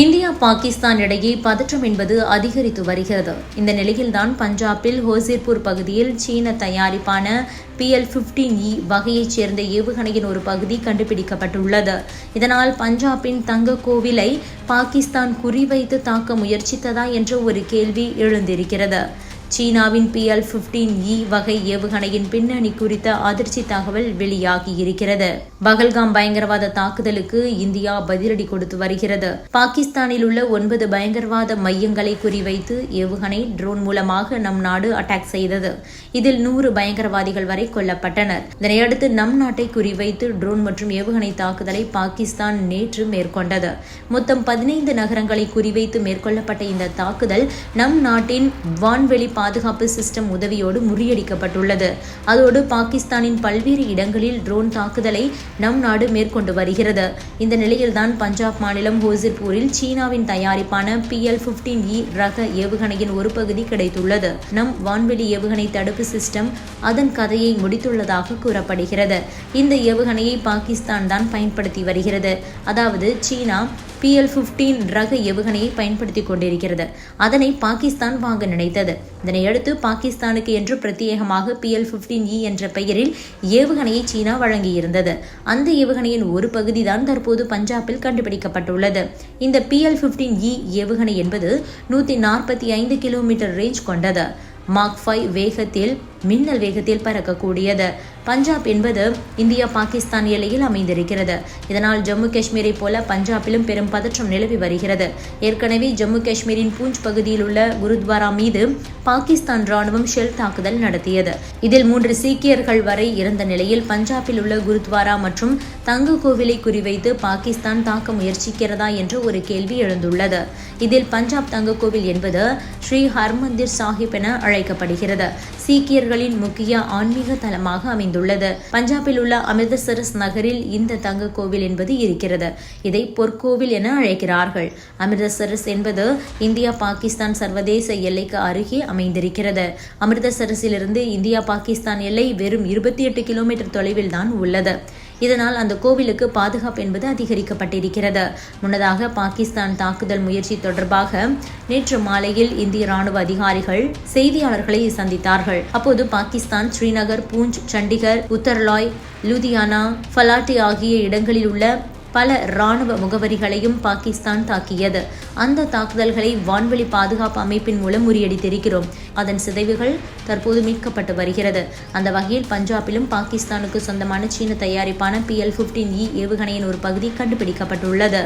India Pakistan இடையே பதற்றம் என்பது அதிகரித்து வருகிறது. இந்த நிலையில்தான் பஞ்சாபில் ஹோசிர்பூர் பகுதியில் சீன தயாரிப்பான பிஎல் பிப்டீன் இ வகையைச் சேர்ந்த ஏவுகணையின் ஒரு பகுதி கண்டுபிடிக்கப்பட்டுள்ளது. இதனால் பஞ்சாபின் தங்க கோவிலை பாகிஸ்தான் குறிவைத்து தாக்க முயற்சித்ததா என்ற ஒரு கேள்வி எழுந்திருக்கிறது. சீனாவின் பிஎல் பிப்டீன் இ வகை ஏவுகணையின் பின்னணி குறித்த அதிர்ச்சி தகவல் வெளியாகி இருக்கிறது பகல்காம் பயங்கரவாத தாக்குதலுக்கு இந்தியா பதிலடி கொடுத்து வருகிறது. பாகிஸ்தானில் உள்ள ஒன்பது பயங்கரவாத மையங்களை குறிவைத்து ஏவுகணை ட்ரோன் மூலமாக நம் நாடு அட்டாக் செய்தது. இதில் நூறு பயங்கரவாதிகள் வரை கொல்லப்பட்டனர். இதனையடுத்து நம் நாட்டை குறிவைத்து ட்ரோன் மற்றும் ஏவுகணை தாக்குதலை பாகிஸ்தான் நேற்று மேற்கொண்டது. மொத்தம் பதினைந்து நகரங்களை குறிவைத்து மேற்கொள்ளப்பட்ட இந்த தாக்குதல் நம் நாட்டின் வான்வெளி பாதுகாப்பு சிஸ்டம் உதவியோடு முறியடிக்கப்பட்டுள்ளது. அதோடு பாகிஸ்தானின் பல்வேறு இடங்களில் ட்ரோன் தாக்குதலை நம் நாடு மேற்கொண்டு வருகிறது. இந்த நிலையில்தான் பஞ்சாப் மாநிலம் ஹோசிர்பூரில் சீனாவின் தயாரிப்பான பி எல் பிப்டீன் இ ரக ஏவுகணையின் ஒரு பகுதி கிடைத்துள்ளது. நம் வான்வெளி ஏவுகணை தடுப்பு சிஸ்டம் அதன் கதையை முடித்துள்ளதாக கூறப்படுகிறது. இந்த ஏவுகணையை பாகிஸ்தான் தான் பயன்படுத்தி வருகிறது. அதாவது சீனா பிஎல் பிப்டீன் ரக ஏவுகணையை பயன்படுத்தி கொண்டிருக்கிறது. அதனை பாகிஸ்தான் வாங்க நினைத்தது. இதனையடுத்து பாகிஸ்தானுக்கு என்று பிரத்யேகமாக பிஎல் பிப்டீன் இ என்ற பெயரில் ஏவுகணையை சீனா வழங்கியிருந்தது. அந்த ஏவுகணையின் ஒரு பகுதி தான் தற்போது பஞ்சாபில் கண்டுபிடிக்கப்பட்டுள்ளது. இந்த பிஎல் பிப்டீன் இ ஏவுகணை என்பது நூற்றி நாற்பத்தி ஐந்து கிலோமீட்டர் ரேஞ்ச் கொண்டது. மார்க் ஃபைவ் வேகத்தில் மின்னல் வேகத்தில் பறக்கக்கூடியது. பஞ்சாப் என்பது இந்தியா பாகிஸ்தான் எல்லையில் அமைந்திருக்கிறது. இதனால் ஜம்மு காஷ்மீரை போல பஞ்சாபிலும் பெரும் பதற்றம் நிலவி வருகிறது. ஏற்கனவே ஜம்மு காஷ்மீரின் பூஞ்ச் பகுதியில் உள்ள குருத்வாரா மீது பாகிஸ்தான் ராணுவம் ஷெல் தாக்குதல் நடத்தியது. இதில் மூன்று சீக்கியர்கள் வரை இருந்த நிலையில் பஞ்சாபில் உள்ள குருத்வாரா மற்றும் தங்க கோவிலை குறிவைத்து பாகிஸ்தான் தாக்க முயற்சிக்கிறதா என்று ஒரு கேள்வி எழுந்துள்ளது. இதில் பஞ்சாப் தங்க கோவில் என்பது ஸ்ரீ ஹர்மந்திர் சாஹிப் என அழைக்கப்படுகிறது. சீக்கியர்கள் சீக்கியர்களின் முக்கிய ஆன்மீக தலமாக அமைந்துள்ளது. பஞ்சாபில் உள்ள அமிர்தசரஸ் நகரில் இந்த தங்க கோவில் என்பது இருக்கிறது. இதை பொற்கோவில் என அழைக்கிறார்கள். அமிர்தசரஸ் என்பது இந்தியா பாகிஸ்தான் சர்வதேச எல்லைக்கு அருகே அமைந்திருக்கிறது. அமிர்தசரஸிலிருந்து இந்தியா பாகிஸ்தான் எல்லை வெறும் இருபத்தி எட்டு கிலோமீட்டர் தொலைவில் தான் உள்ளது. இதனால் அந்த கோவிலுக்கு பாதுகாப்பு என்பது அதிகரிக்கப்பட்டிருக்கிறது. முன்னதாக பாகிஸ்தான் தாக்குதல் முயற்சி தொடர்பாக நேற்று மாலையில் இந்திய ராணுவ அதிகாரிகள் செய்தியாளர்களை சந்தித்தார்கள். அப்போது பாகிஸ்தான் ஸ்ரீநகர் பூஞ்ச் சண்டிகர் உத்தர்லாய் லூதியானா ஃபலாட்டி ஆகிய இடங்களில் உள்ள பல இராணுவ முகவரிகளையும் பாகிஸ்தான் தாக்கியது. அந்த தாக்குதல்களை வான்வெளி பாதுகாப்பு அமைப்பின் மூலம் முறியடித்திருக்கிறோம். அதன் சிதைவுகள் தற்போது மீட்கப்பட்டு வருகிறது. அந்த வகையில் பஞ்சாபிலும் பாகிஸ்தானுக்கு சொந்தமான சீன தயாரிப்பான பி எல் பிப்டீன் இ ஏவுகணையின் ஒரு பகுதி கண்டுபிடிக்கப்பட்டுள்ளது.